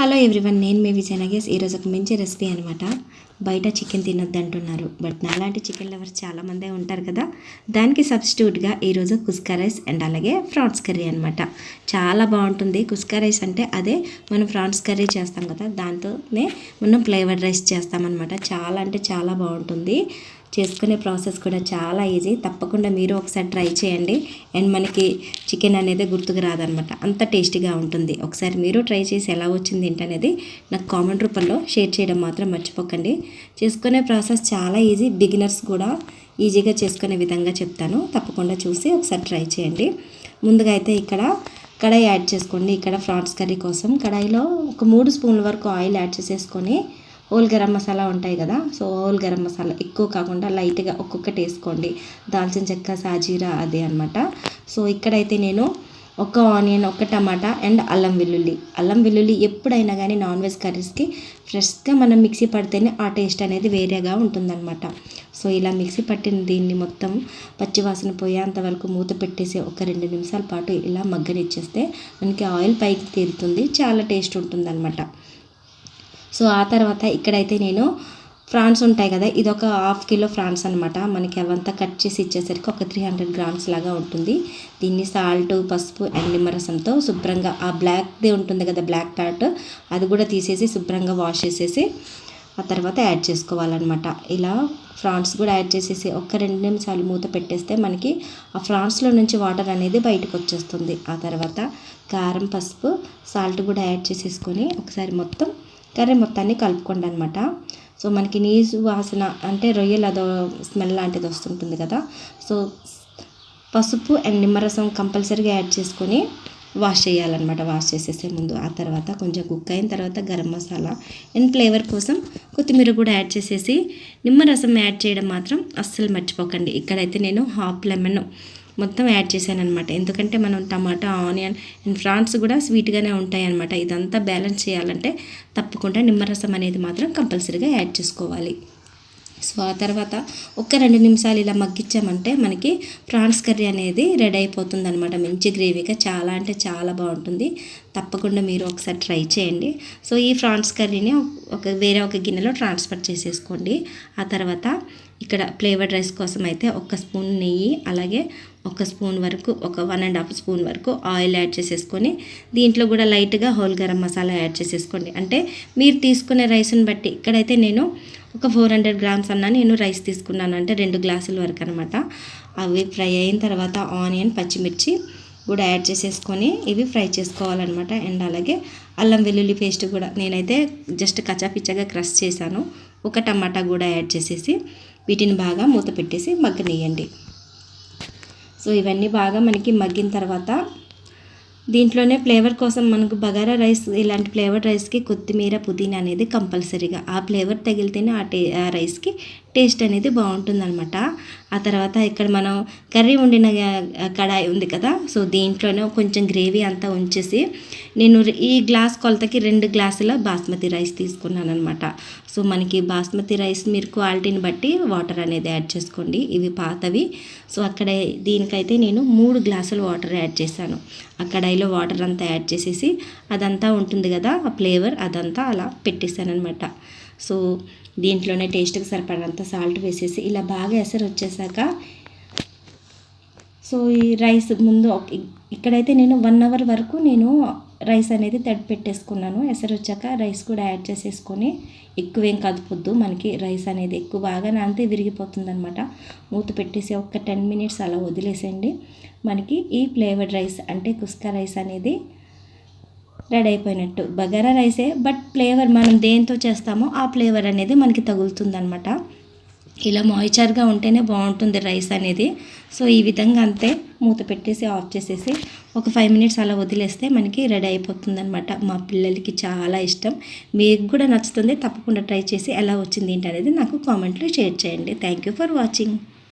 Hello everyone నేను మీ విజయనగేస్ ఈరోజు ఒక మంచి రెసిపీ అనమాట బయట చికెన్ తినొద్దు అంటున్నారు బట్ నాలాంటి చికెన్ లవర్స్ చాలామందే ఉంటారు కదా. దానికి సబ్స్టిట్యూట్గా ఈరోజు కుస్కా రైస్ అండ్ అలాగే ఫ్రాన్స్ కర్రీ అనమాట చాలా బాగుంటుంది. కుస్కా రైస్ అంటే అదే మనం ఫ్రాన్స్ కర్రీ చేస్తాం కదా. దాంతోనే మనం ఫ్లేవర్డ్ రైస్ చేస్తామన్నమాట. చాలా అంటే చాలా బాగుంటుంది. చేసుకునే ప్రాసెస్ కూడా చాలా ఈజీ. తప్పకుండా మీరు ఒకసారి ట్రై చేయండి. అండ్ మనకి చికెన్ అనేది గుర్తుకు రాదనమాట. అంత టేస్టీగా ఉంటుంది. ఒకసారి మీరు ట్రై చేసి ఎలా వచ్చింది ఏంటనేది నాకు కామెంట్ రూపంలో షేర్ చేయడం మాత్రం మర్చిపోకండి. చేసుకునే ప్రాసెస్ చాలా ఈజీ. బిగినర్స్ కూడా ఈజీగా చేసుకునే విధంగా చెప్తాను. తప్పకుండా చూసి ఒకసారి ట్రై చేయండి. ముందుగా అయితే ఇక్కడ కడాయి యాడ్ చేసుకోండి. ఇక్కడ ఫ్రాన్స్ కర్రీ కోసం కడాయిలో ఒక మూడు స్పూన్ల వరకు ఆయిల్ యాడ్ చేసేసుకొని హోల్ గరం మసాలా ఉంటాయి కదా సో హోల్ గరం మసాలా ఎక్కువ కాకుండా లైట్గా ఒక్కొక్కటి వేసుకోండి. దాల్చిన చెక్క సాజీరా అదే అనమాట సో ఇక్కడైతే నేను ఒక ఆనియన్ ఒక టమాటా అండ్ అల్లం వెల్లుల్లి. అల్లం వెల్లుల్లి ఎప్పుడైనా కానీ నాన్ వెజ్ కర్రీస్కి ఫ్రెష్గా మనం మిక్సీ పడితేనే ఆ టేస్ట్ అనేది వేరేగా ఉంటుందన్నమాట. సో ఇలా మిక్సీ పట్టిన దీన్ని మొత్తం పచ్చివాసన పోయేంత వరకు మూత పెట్టేసి ఒక రెండు నిమిషాల పాటు ఇలా మగ్గనిచ్చేస్తే మనకి ఆయిల్ పైకి తీరుతుంది. చాలా టేస్ట్ ఉంటుందన్నమాట. సో ఆ తర్వాత ఇక్కడైతే నేను ఫ్రాన్స్ ఉంటాయి కదా ఇది ఒక హాఫ్ కిలో ఫ్రాన్స్ అనమాట మనకి అవంతా కట్ చేసి ఇచ్చేసరికి ఒక త్రీ హండ్రెడ్ గ్రామ్స్ లాగా ఉంటుంది. దీన్ని సాల్ట్ పసుపు అండ్ నిమ్మరసంతో శుభ్రంగా ఆ బ్లాక్ది ఉంటుంది కదా బ్లాక్ ప్యాట్ అది కూడా తీసేసి శుభ్రంగా వాష్ చేసేసి ఆ తర్వాత యాడ్ చేసుకోవాలన్నమాట. ఇలా ఫ్రాన్స్ కూడా యాడ్ చేసేసి ఒక రెండు నిమిషాలు మూత పెట్టేస్తే మనకి ఆ ఫ్రాన్స్లో నుంచి వాటర్ అనేది బయటకు వచ్చేస్తుంది. ఆ తర్వాత కారం పసుపు సాల్ట్ కూడా యాడ్ చేసేసుకొని ఒకసారి మొత్తం కర్రీ మొత్తాన్ని కలుపుకోండి అనమాట సో మనకి నీసు వాసన అంటే రొయ్యలు అదో స్మెల్ లాంటిది వస్తుంటుంది కదా. సో పసుపు అండ్ నిమ్మరసం కంపల్సరీగా యాడ్ చేసుకొని వాష్ చేయాలన్నమాట వాష్ చేసేసే ముందు ఆ తర్వాత కొంచెం కుక్ అయిన తర్వాత గరం మసాలా అండ్ ఫ్లేవర్ కోసం కొత్తిమీర కూడా యాడ్ చేసేసి నిమ్మరసం యాడ్ చేయడం మాత్రం అస్సలు మర్చిపోకండి. ఇక్కడైతే నేను హాఫ్ లెమన్ మొత్తం యాడ్ చేశాను అనమాట ఎందుకంటే మనం టమాటా ఆనియన్ అండ్ ఫ్రాన్స్ కూడా స్వీట్గానే ఉంటాయి అనమాట ఇదంతా బ్యాలెన్స్ చేయాలంటే తప్పకుండా నిమ్మరసం అనేది మాత్రం కంపల్సరీగా యాడ్ చేసుకోవాలి. సో ఆ తర్వాత ఒక్క రెండు నిమిషాలు ఇలా మగ్గించామంటే మనకి ప్రాన్స్ కర్రీ అనేది రెడీ అయిపోతుంది అనమాట మంచి గ్రేవీగా చాలా అంటే చాలా బాగుంటుంది. తప్పకుండా మీరు ఒకసారి ట్రై చేయండి. సో ఈ ఫ్రాన్స్ కర్రీని ఒక వేరే ఒక గిన్నెలో ట్రాన్స్ఫర్ చేసేసుకోండి. ఆ తర్వాత ఇక్కడ ఫ్లేవర్డ్ రైస్ కోసం అయితే ఒక స్పూన్ నెయ్యి అలాగే ఒక స్పూన్ వరకు ఒక వన్ అండ్ హాఫ్ స్పూన్ వరకు ఆయిల్ యాడ్ చేసేసుకొని దీంట్లో కూడా లైట్గా హోల్ గరం మసాలా యాడ్ చేసేసుకోండి. అంటే మీరు తీసుకునే రైస్ని బట్టి ఇక్కడైతే నేను ఒక ఫోర్ హండ్రెడ్ గ్రామ్స్ అన్నా నేను రైస్ తీసుకున్నాను. అంటే రెండు గ్లాసుల వరకు అనమాట అవి ఫ్రై అయిన తర్వాత ఆనియన్ పచ్చిమిర్చి కూడా యాడ్ చేసేసుకొని ఇవి ఫ్రై చేసుకోవాలన్నమాట. అండ్ అలాగే అల్లం వెల్లుల్లి పేస్ట్ కూడా నేనైతే జస్ట్ కచ్చాపిచ్చగా క్రష్ చేశాను. ఒక టమాటా కూడా యాడ్ చేసేసి వీటిని బాగా మూత పెట్టేసి మగ్గనియండి సో ఇవన్నీ బాగా మనకి మగ్గిన తర్వాత దీంట్లోనే ఫ్లేవర్ కోసం మనకు బగారా రైస్ ఇలాంటి ఫ్లేవర్ రైస్కి కొత్తిమీర పుదీనా అనేది కంపల్సరీగా. ఆ ఫ్లేవర్ తగిలితేనే ఆ టే ఆ రైస్కి టేస్ట్ అనేది బాగుంటుందన్నమాట. ఆ తర్వాత ఇక్కడ మనం కర్రీ వండిన కడాయి ఉంది కదా సో దీంట్లోనే కొంచెం గ్రేవీ అంతా ఉంచేసి నేను ఈ గ్లాస్ కొలతకి రెండు గ్లాసుల బాస్మతి రైస్ తీసుకున్నాను అనమాట సో మనకి బాస్మతి రైస్ మీరు క్వాలిటీని బట్టి వాటర్ అనేది యాడ్ చేసుకోండి. ఇవి పాతవి. సో అక్కడ దీనికైతే నేను మూడు గ్లాసులు వాటర్ యాడ్ చేశాను. ఆ కడాయిలో వాటర్ అంతా యాడ్ చేసేసి అదంతా ఉంటుంది కదా ఆ ఫ్లేవర్ అదంతా అలా పెట్టేశాను అనమాట సో దీంట్లోనే టేస్ట్కి సరిపడంత సాల్ట్ వేసేసి ఇలా బాగా ఎసరు వచ్చేసాక సో ఈ రైస్ ముందు ఇక్కడైతే నేను వన్ అవర్ వరకు నేను రైస్ అనేది తడి పెట్టేసుకున్నాను. ఎసరు వచ్చాక రైస్ కూడా యాడ్ చేసేసుకొని ఎక్కువేం కదపొద్దు మనకి రైస్ అనేది ఎక్కువ బాగా నానితే విరిగిపోతుంది అనమాట మూత పెట్టేసి ఒక టెన్ మినిట్స్ అలా వదిలేసేయండి. మనకి ఈ ఫ్లేవర్డ్ రైస్ అంటే కుస్కా రైస్ అనేది రెడీ అయిపోయినట్టు. బగారా రైసే బట్ ఫ్లేవర్ మనం దేంతో చేస్తామో ఆ ఫ్లేవర్ అనేది మనకి తగులుతుందనమాట ఇలా మాయిచర్గా ఉంటేనే బాగుంటుంది రైస్ అనేది. సో ఈ విధంగా అంతే మూత పెట్టేసి ఆఫ్ చేసేసి ఒక ఫైవ్ మినిట్స్ అలా వదిలేస్తే మనకి రెడీ అయిపోతుందనమాట మా పిల్లలకి చాలా ఇష్టం. మీకు కూడా నచ్చుతుంది తప్పకుండా ట్రై చేసి ఎలా వచ్చింది ఏంటి అనేది నాకు కామెంట్లో షేర్ చేయండి. Thank you for watching